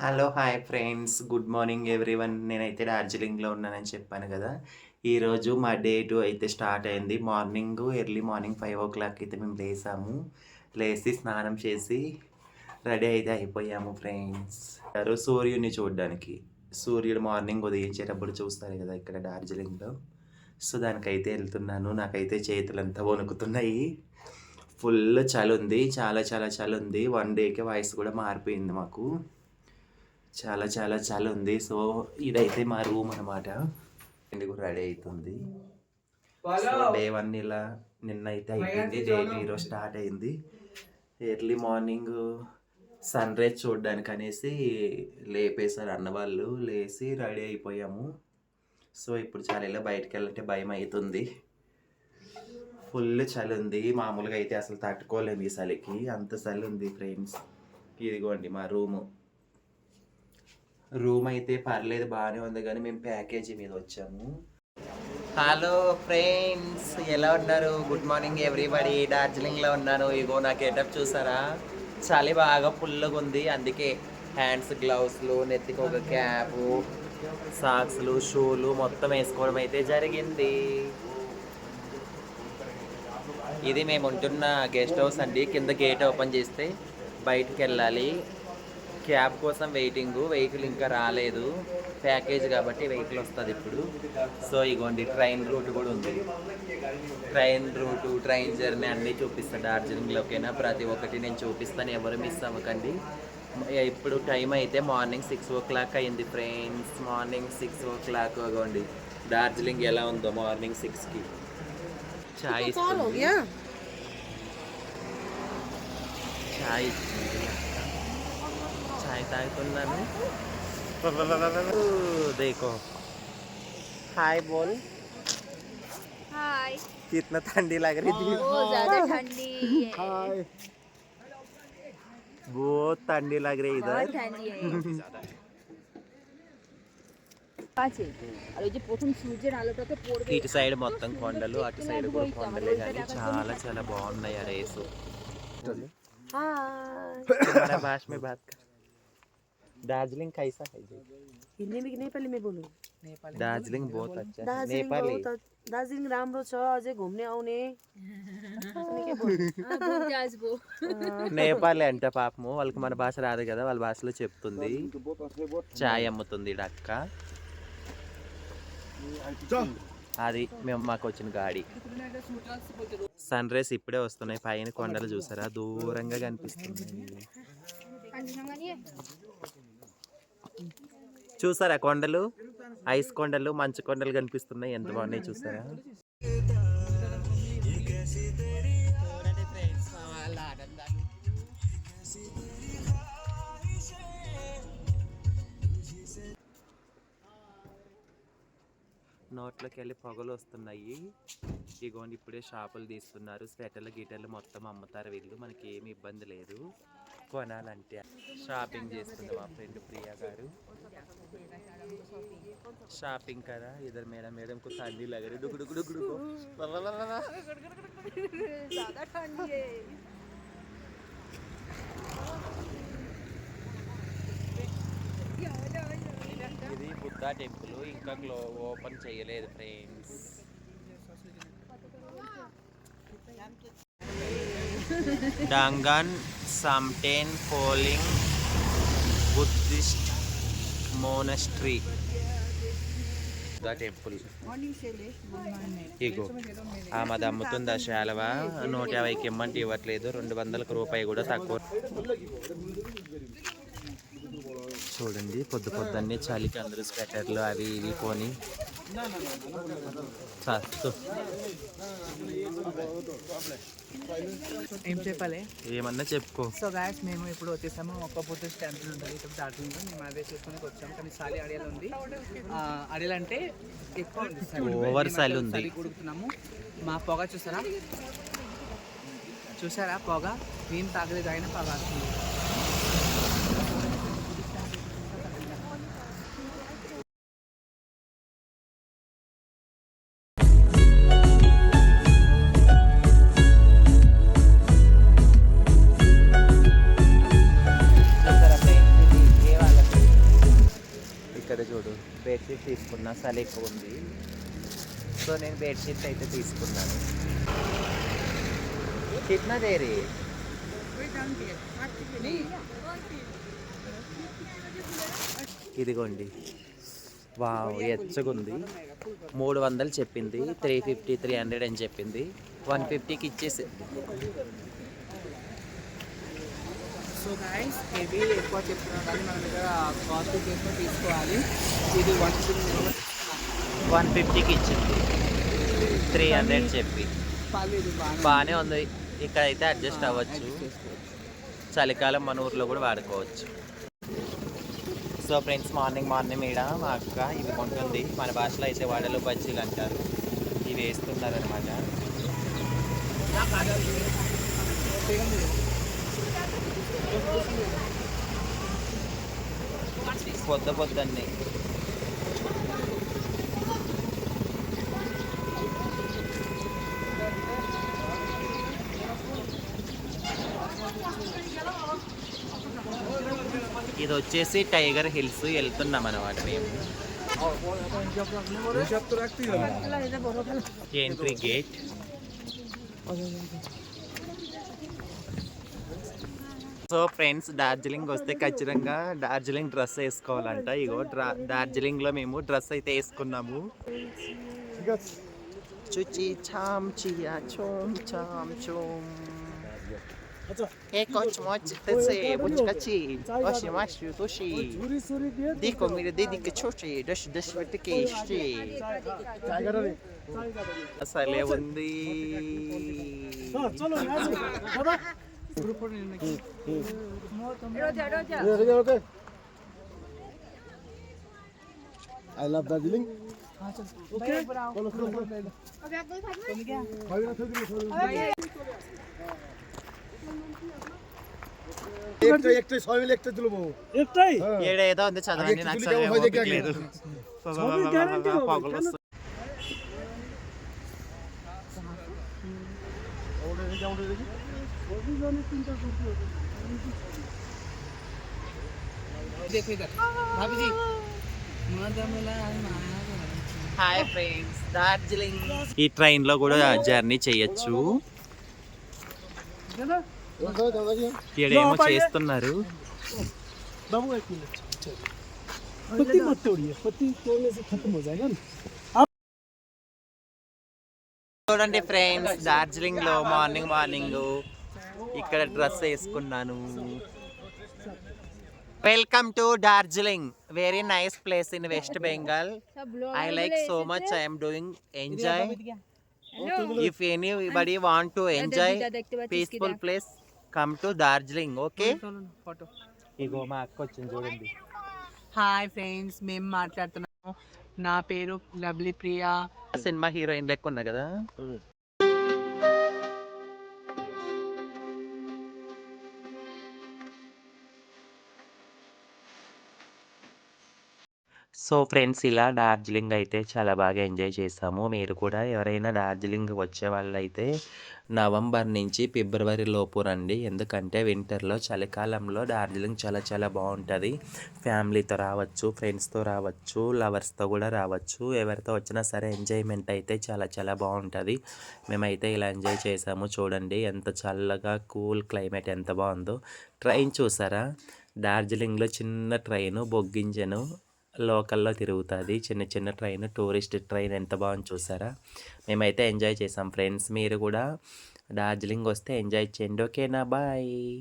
Hello hi friends. Good morning everyone. నేనైతే డార్జిలింగ్లో ఉన్నానని చెప్పాను కదా. ఈరోజు మా డే టూ అయితే స్టార్ట్ అయింది. Morning early morning five o'clock అయితే మేము లేసాము. లేచి స్నానం చేసి రెడీ అయితే అయిపోయాము ఫ్రెండ్స్. సూర్యుడిని చూడడానికి. సూర్యుడు మార్నింగ్ ఉదయించేటప్పుడు చూస్తారు కదా ఇక్కడ డార్జిలింగ్లో. సో దానికైతే వెళ్తున్నాను. నాకైతే చేతులంతా వణుకుతున్నాయి. ఫుల్ చలి ఉంది. చాలా చాలా చలి ఉంది. వన్ డేకే వాయిస్ కూడా మారిపోయింది మాకు. చాలా చాలా చాలా ఉంది. సో ఇదైతే మా రూమ్ అనమాట ఇంటికి రెడీ అవుతుంది సో డే వన్ ఇలా నిన్న అయితే అయిపోయింది. డే ఈరోజు స్టార్ట్ అయింది. ఎర్లీ మార్నింగ్ సన్ రైజ్ చూడడానికి అనేసి లేపేశారు అన్న వాళ్ళు. లేచి రెడీ అయిపోయాము. సో ఇప్పుడు చాలా ఇలా బయటకు వెళ్ళాలంటే భయం అవుతుంది. ఫుల్ చలి ఉంది. మామూలుగా అయితే అసలు తట్టుకోలేము ఈ చలికి. అంత చలి ఉంది ఫ్రెండ్స్ ఇదిగోండి మా రూము. రూమ్ అయితే పర్లేదు బాగానే ఉంది కానీ మేము ప్యాకేజీ మీద వచ్చాము. హలో ఫ్రెండ్స్ ఎలా ఉన్నారు? గుడ్ మార్నింగ్ ఎవ్రీబడి డార్జిలింగ్లో ఉన్నాను. ఇగో నా గెటప్ చూసారా? చలి బాగా ఫుల్గా ఉంది. అందుకే హ్యాండ్స్ గ్లౌస్లు నెత్తికి ఒక క్యాప్ సాక్స్లు షూలు మొత్తం వేసుకోవడం అయితే జరిగింది. ఇది మేము ఉంటున్న గెస్ట్ హౌస్ అండి. కింద గేట్ ఓపెన్ చేస్తే బయటికి వెళ్ళాలి. క్యాబ్ కోసం వెయిటింగ్ వెహికల్ ఇంకా రాలేదు. ప్యాకేజ్ కాబట్టి వెహికల్ వస్తుంది ఇప్పుడు. సో ఇగోండి ట్రైన్ రూట్ కూడా ఉంది. ట్రైన్ రూటు ట్రైన్ జర్నీ అన్నీ చూపిస్తాను డార్జిలింగ్లోకైనా. ప్రతి ఒక్కటి నేను చూపిస్తాను ఎవరు మిస్ అవ్వకండి. ఇప్పుడు టైం అయితే మార్నింగ్ సిక్స్ ఓ క్లాక్ అయింది friends. Morning six o'clock ఇగోండి డార్జిలింగ్ ఎలా ఉందో మార్నింగ్ సిక్స్కి. చాయ్ చాయ్ ఇస్తుంది. చాయ్ తాగుతున్నాను देखो हाय बोल हाय कितना ठंडी लग रही थी बहुत ज्यादा ठंडी है बहुत ठंडी लग रही बहुत इधर ठंडी है আছে আর ওই যে প্রথম সূর্যের আলোটা তো পড়বে ఇటు సైడ్ మొత్తం కొండలు అటు సైడ్ కూడా కొండలే కానీ చాలా చాలా బాగున్నాయి ఆ రేసు हमारा भाष में बात कर दार्जिलिंग कैसा है जी? हिंदी में कि नेपाली में बोलूं? नेपाली दार्जिलिंग बहुत अच्छा है। नेपाली बहुत अ- दार्जिलिङ राम्रो छ अझै घुम्ने आउने। अनि के बोल्नु? నేపాలి అంట పాపము వాళ్ళకి మన భాష రాదు కదా వాళ్ళ భాషలో చెప్తుంది చాయ్ అమ్ముతుంది ఈడ అక్క అది మేము మాకు వచ్చిన గాడి సన్ రైస్ ఇప్పుడే వస్తున్నాయి పైన కొండలు చూసారా దూరంగా కనిపిస్తుంది చూసారా కొండలు? ఐస్ కొండలు మంచు కొండలు కనిపిస్తున్నాయి. ఎంత బాగున్నాయి చూసారా? నోట్లోకి వెళ్ళి పొగలు వస్తున్నాయి. ఇదిగోండి ఇప్పుడే షాపులు తీస్తున్నారు. స్వెటర్లు గీటర్లు మొత్తం అమ్ముతారు వీళ్ళు. మనకి ఏమి ఇబ్బంది లేదు. కొనాలంటే షాపింగ్ చేస్తుంది మా ఫ్రెండ్ ప్రియా గారు. షాపింగ్ కదా? ఇద్దరు మేడం మేడం కొంత తండ్రి లగరు ఇది బుద్ధా టెంపుల్. ఇంకా ఓపెన్ చేయలేదు friends. డాంగన్ Samten Choling Buddhist monastery Buddha temple ఇగో ఆమెది అమ్ముతుంది ఆ శాలవ నూట యాభైకి ఇమ్మంటే ఇవ్వట్లేదు. రెండు వందలకు రూపాయి కూడా తక్కువ. చూడండి పొద్దు పొద్దున్నే చలికి అందరూ స్వెటర్లు అవి ఇవి కొని ఏం చెప్పాలి? ఏమన్నా చెప్పుకో. సో గాయస్ మేము ఇప్పుడు వచ్చేసాము. ఒక్క బుద్ధిస్ట్ టెంపుల్ ఉంటుంది ఇక్కడ డార్జిలింగ్లో మేము అదే చేసుకుని వచ్చాము. కానీ సాలి అడియాలు ఉంది. అడియాలు అంటే ఎక్కువ. ఓవర్ మధ్య ఉంది. కొడుకుతున్నాము మా పొగ చూసారా? చూసారా? పొగ? నేను తాగలేదు అయినా పొగ. తీసుకున్నా చలి ఎక్కువ ఉంది. సో నేను బెడ్షీట్ అయితే తీసుకున్నాను. కిట్నా ఇదిగోండి. వావ్ ఎచ్చగుంది. మూడు వందలు చెప్పింది. త్రీ ఫిఫ్టీ త్రీ హండ్రెడ్ అని చెప్పింది. వన్ ఫిఫ్టీకి ఇచ్చేసి సో హెవీ ఎక్కువ చెప్తున్నాం కానీ మన దగ్గర కాస్ట్ చేసుకొని తీసుకోవాలి. ఇది వన్ వన్ ఫిఫ్టీకి ఇచ్చింది. త్రీ హండ్రెడ్ చెప్పి. బాగానే ఉంది. ఇక్కడైతే అడ్జస్ట్ అవ్వచ్చు. చలికాలం మన ఊర్లో కూడా వాడుకోవచ్చు. సో ఫ్రెండ్స్ మార్నింగ్ మార్నింగ్ ఈడ మా అక్క ఇవి కొంటుంది. మన భాషలో అయితే వడలు బజ్జీలు అంటారు. ఇవి వేస్తున్నారు అనమాట పొద్దు పొద్దున్నే. ఇది వచ్చేసి టైగర్ హిల్స్ వెళ్తున్నాం అనమాట మేము. Entry gate so friends Darjeeling వస్తే ఖచ్చితంగా డార్జిలింగ్ డ్రెస్ వేసుకోవాలంట. ఇగో డ్రా డార్జిలింగ్లో మేము డ్రెస్ అయితే వేసుకున్నాము. చుచి చామ్ చియా చోమ్ చామ్ చోమ్ ఏ కోచ్ మోచ్ తెసే బుచ్కచి ఓషి మాషి తుషి దికో మీరు దిదికి చూచి డష్ డష్ వెతికి ఇష్టి అసలే ఉంది আই লাভ দার্জিলিং একটাই এটা এটা চাদা নাচা హాయ్ ఈ ట్రైన్లో కూడా జర్నీ చేయొచ్చు. ఏమో చేస్తున్నారు. చూడండి ఫ్రెండ్స్ డార్జిలింగ్లో మార్నింగ్ మార్నింగ్ ఇక్కడ డ్రెస్ వేసుకున్నాను. Welcome to Darjeeling very nice place in West Bengal I like so much I'm doing enjoy if anybody want to enjoy peaceful place come to Darjeeling okay ఇగో మా అక్క వచ్చింది చూడండి. Hi friends మేము మాట్లాడుతున్నాము. నా పేరు లవ్లీ ప్రియా సినిమా హీరోయిన్ లెక్క ఉన్నా కదా? సో ఫ్రెండ్స్ ఇలా డార్జిలింగ్ అయితే చాలా బాగా ఎంజాయ్ చేసాము. మీరు కూడా ఎవరైనా డార్జిలింగ్ వచ్చే వాళ్ళైతే నవంబర్ నుంచి ఫిబ్రవరి లోపు రండి. ఎందుకంటే వింటర్లో చలికాలంలో డార్జిలింగ్ చాలా చాలా బాగుంటుంది. ఫ్యామిలీతో రావచ్చు ఫ్రెండ్స్తో రావచ్చు లవర్స్తో కూడా రావచ్చు. ఎవరితో వచ్చినా సరే ఎంజాయ్మెంట్ అయితే చాలా చాలా బాగుంటుంది. మేమైతే ఇలా ఎంజాయ్ చేసాము. చూడండి ఎంత చల్లగా కూల్ క్లైమేట్ ఎంత బాగుందో. ట్రైన్ చూసారా? డార్జిలింగ్లో చిన్న ట్రైను బొగ్గింజను లోకల్లో తిరుగుతుంది. చిన్న చిన్న ట్రైన్ టూరిస్ట్ ట్రైన్ ఎంత బాగుంది చూసారా? మేమైతే ఎంజాయ్ చేసాం ఫ్రెండ్స్. మీరు కూడా డార్జిలింగ్ వస్తే ఎంజాయ్ చేయండి. ఓకేనా? బాయ్.